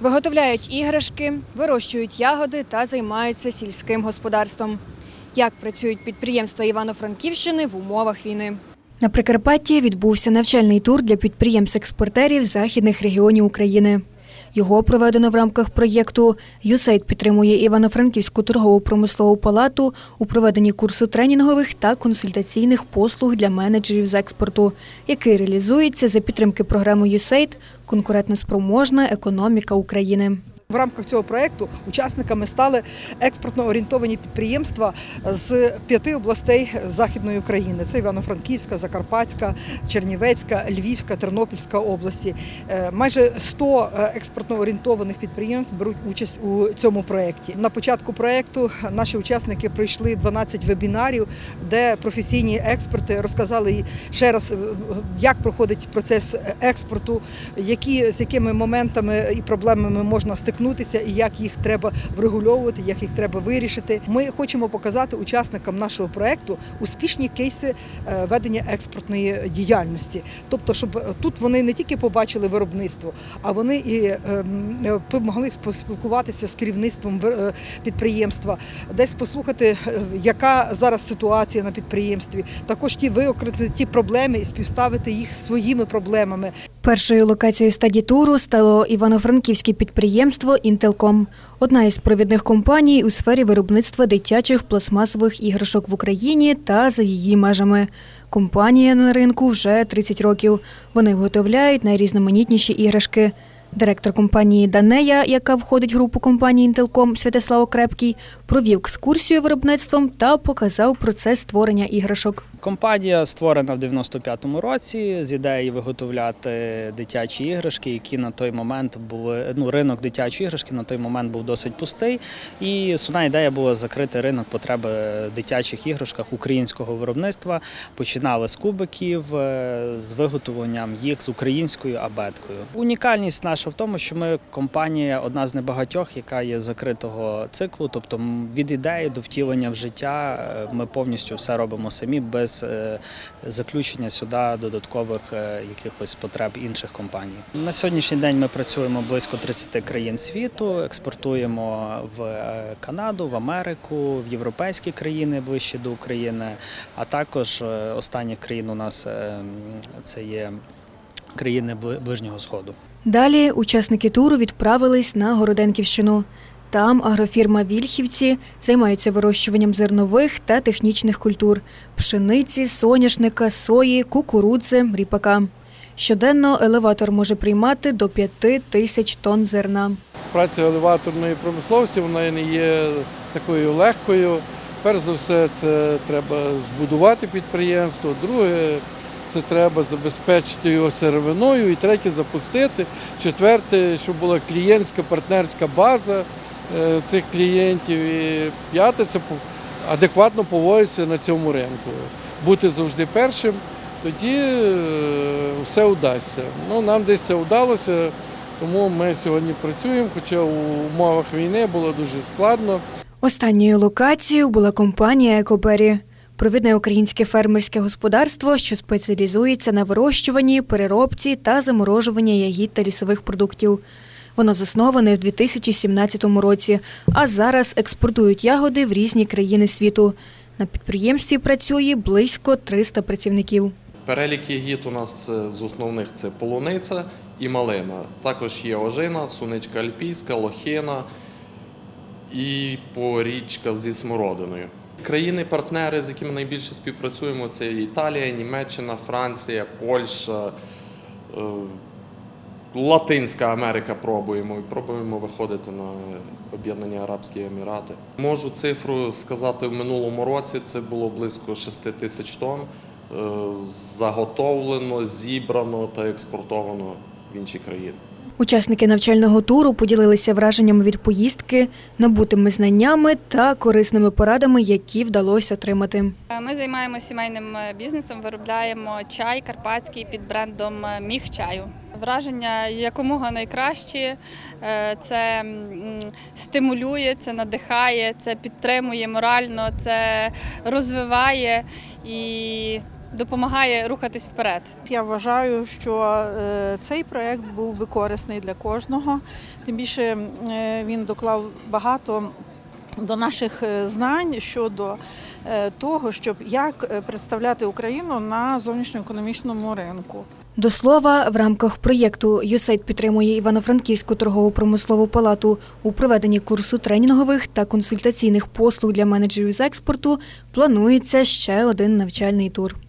Виготовляють іграшки, вирощують ягоди та займаються сільським господарством. Як працюють підприємства Івано-Франківщини в умовах війни? На Прикарпатті відбувся навчальний тур для підприємств-експортерів західних регіонів України. Його проведено в рамках проєкту «ЮСЕЙД підтримує Івано-Франківську торгово-промислову палату у проведенні курсу тренінгових та консультаційних послуг для менеджерів з експорту, який реалізується за підтримки програми «ЮСЕЙД Конкурентноспроможна економіка України. В рамках цього проєкту учасниками стали експортно орієнтовані підприємства з п'яти областей Західної України: це Івано-Франківська, Закарпатська, Чернівецька, Львівська, Тернопільська області. Е, Майже 100 експортно орієнтованих підприємств беруть участь у цьому проєкті. На початку проєкту наші учасники пройшли 12 вебінарів, де професійні експерти розказали ще раз, е, як проходить процес експорту, які з якими моментами і проблемами можна стикнутися, і як їх треба врегульовувати, як їх треба вирішити. Ми хочемо показати учасникам нашого проекту успішні кейси е, ведення експортної діяльності. Тобто, щоб тут вони не тільки побачили виробництво, а вони і е, могли поспілкуватися з керівництвом е, підприємства, десь послухати, е, яка зараз ситуація на підприємстві. Також ті виокремити ті проблеми і співставити їх з своїми проблемами. Першою локацією стадії туру стало івано-франківське підприємство «Інтелком», одна із провідних компаній у сфері виробництва дитячих пластмасових іграшок в Україні та за її межами. Компанія на ринку вже 30 років. Вони виготовляють найрізноманітніші іграшки. Директор компанії Данея, яка входить в групу компанії «Інтелком» Святослав Крепкий, провів екскурсію виробництвом та показав процес створення іграшок. Компанія створена в 95-му році з ідеєю виготовляти дитячі іграшки, які на той момент були. Ну, ринок дитячої іграшки на той момент був досить пустий. І основна ідея була закрити ринок потреби дитячих іграшках українського виробництва. Починали з кубиків, е, з виготовленням їх з українською абеткою. Унікальність наша в тому, що ми компанія одна з небагатьох, яка є закритого циклу, тобто від ідеї до втілення в життя е, ми повністю все робимо самі без е, заключення сюди додаткових е, якихось потреб інших компаній. На сьогоднішній день ми працюємо близько 30 країн світу, експортуємо в е, Канаду, в Америку, в європейські країни ближче до України, а також е, останні країни у нас це є країни Ближнього Сходу. Далі учасники туру відправились на Городенківщину. Там агрофірма Вільхівці займаються вирощуванням зернових та технічних культур пшениці, соняшника, сої, кукурудзи, ріпака. Щоденно елеватор може приймати до 5 тисяч тонн зерна. Праця елеваторної промисловості вона не є такою легкою. Перш за все, це треба збудувати підприємство. Друге, це треба забезпечити його сировиною. І третє запустити. Четверте, щоб була клієнтська партнерська база цих клієнтів. І п'яте адекватно поводитися на цьому ринку. Бути завжди першим, тоді е, все вдасться. Ну, нам десь це вдалося. Тому ми сьогодні працюємо, хоча у умовах війни було дуже складно. Останньою локацією була компанія Екобері. Провідне українське фермерське господарство, що спеціалізується на вирощуванні, переробці та заморожуванні ягід та лісових продуктів. Воно засноване в 2017 році, а зараз експортують ягоди в різні країни світу. На підприємстві працює близько 300 працівників. Перелік ягід у нас з основних це полуниця і малина. Також є ожина, суничка альпійська, лохина і порічка зі смородиною. Країни-партнери, з якими найбільше співпрацюємо, це Італія, Німеччина, Франція, Польща, е, Латинська Америка пробуємо і пробуємо виходити на Об'єднані Арабські Емірати. Можу цифру сказати в минулому році це було близько 6 тисяч тонн е, заготовлено, зібрано та експортовано в інші країни. Учасники навчального туру поділилися враженнями від поїздки, набутими знаннями та корисними порадами, які вдалося отримати. Ми займаємося сімейним е, бізнесом, виробляємо чай карпатський під брендом е, Міг чаю. Враження якомога найкращі. Е, Це стимулює, це надихає, це підтримує морально, це розвиває і допомагає рухатись вперед. Я вважаю, що е, цей проект був би корисний для кожного. Тим більше е, він доклав багато до наших знань щодо того, щоб як представляти Україну на зовнішньоекономічному ринку. До слова, в рамках проєкту «ЮСЕЙД підтримує Івано-Франківську торгову промислову палату у проведенні курсу тренінгових та консультаційних послуг для менеджерів з експорту планується ще один навчальний тур.